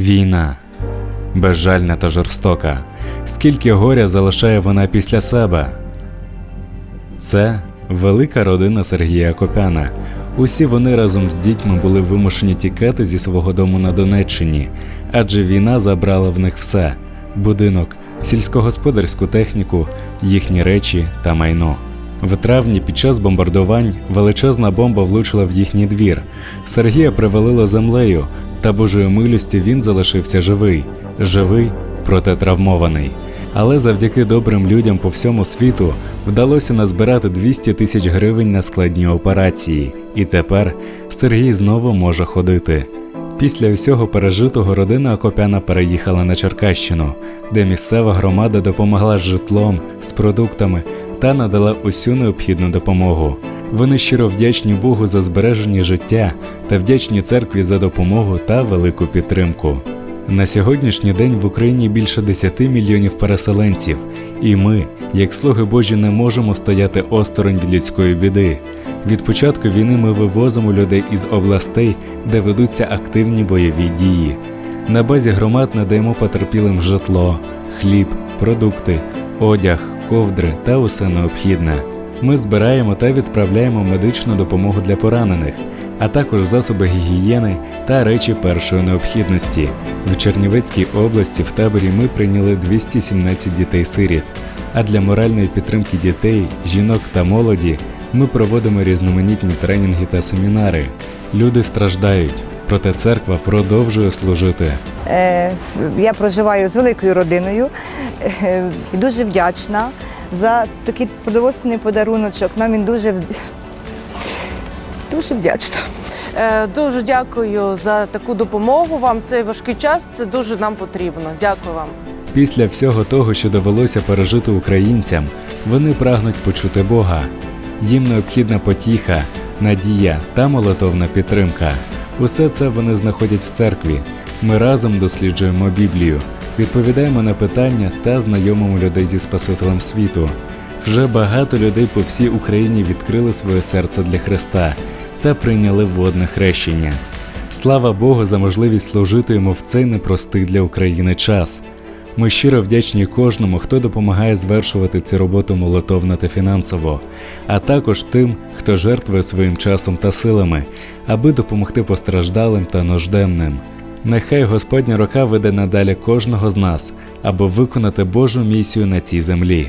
Війна безжальна та жорстока. Скільки горя залишає вона після себе? Це велика родина Сергія Копяна. Усі вони разом з дітьми були вимушені тікати зі свого дому на Донеччині, адже війна забрала в них все: будинок, сільськогосподарську техніку, їхні речі та майно. В травні під час бомбардувань величезна бомба влучила в їхній двір. Сергія привалило землею, та Божою милістю він залишився живий, живий, проте травмований. Але завдяки добрим людям по всьому світу вдалося назбирати 200 тисяч гривень на складні операції, і тепер Сергій знову може ходити. Після усього пережитого родина Акопяна переїхала на Черкащину, де місцева громада допомогла з житлом, з продуктами та надала усю необхідну допомогу. Вони щиро вдячні Богу за збереження життя та вдячні церкві за допомогу та велику підтримку. На сьогоднішній день в Україні більше 10 мільйонів переселенців, і ми, як слуги Божі, не можемо стояти осторонь від людської біди. Від початку війни ми вивозимо людей із областей, де ведуться активні бойові дії. На базі громад надаємо потерпілим житло, хліб, продукти, одяг, ковдри та усе необхідне. Ми збираємо та відправляємо медичну допомогу для поранених, а також засоби гігієни та речі першої необхідності. В Чернівецькій області в таборі ми прийняли 217 дітей-сиріт. А для моральної підтримки дітей, жінок та молоді ми проводимо різноманітні тренінги та семінари. Люди страждають, проте церква продовжує служити. Е, Я проживаю з великою родиною е, і дуже вдячна за такий продовольственний подаруночок. Нам він дуже, дуже вдячна. Е, Дуже дякую за таку допомогу. Вам цей важкий час. Це дуже нам потрібно. Дякую вам. Після всього того, що довелося пережити українцям, вони прагнуть почути Бога. Їм необхідна потіха, надія та молитовна підтримка. Усе це вони знаходять в церкві. Ми разом досліджуємо Біблію, відповідаємо на питання та знайомимо людей зі Спасителем світу. Вже багато людей по всій Україні відкрили своє серце для Христа та прийняли водне хрещення. Слава Богу за можливість служити йому в цей непростий для України час. Ми щиро вдячні кожному, хто допомагає звершувати цю роботу молитовно та фінансово, а також тим, хто жертвує своїм часом та силами, аби допомогти постраждалим та нужденним. Нехай Господня рука веде надалі кожного з нас, аби виконати Божу місію на цій землі.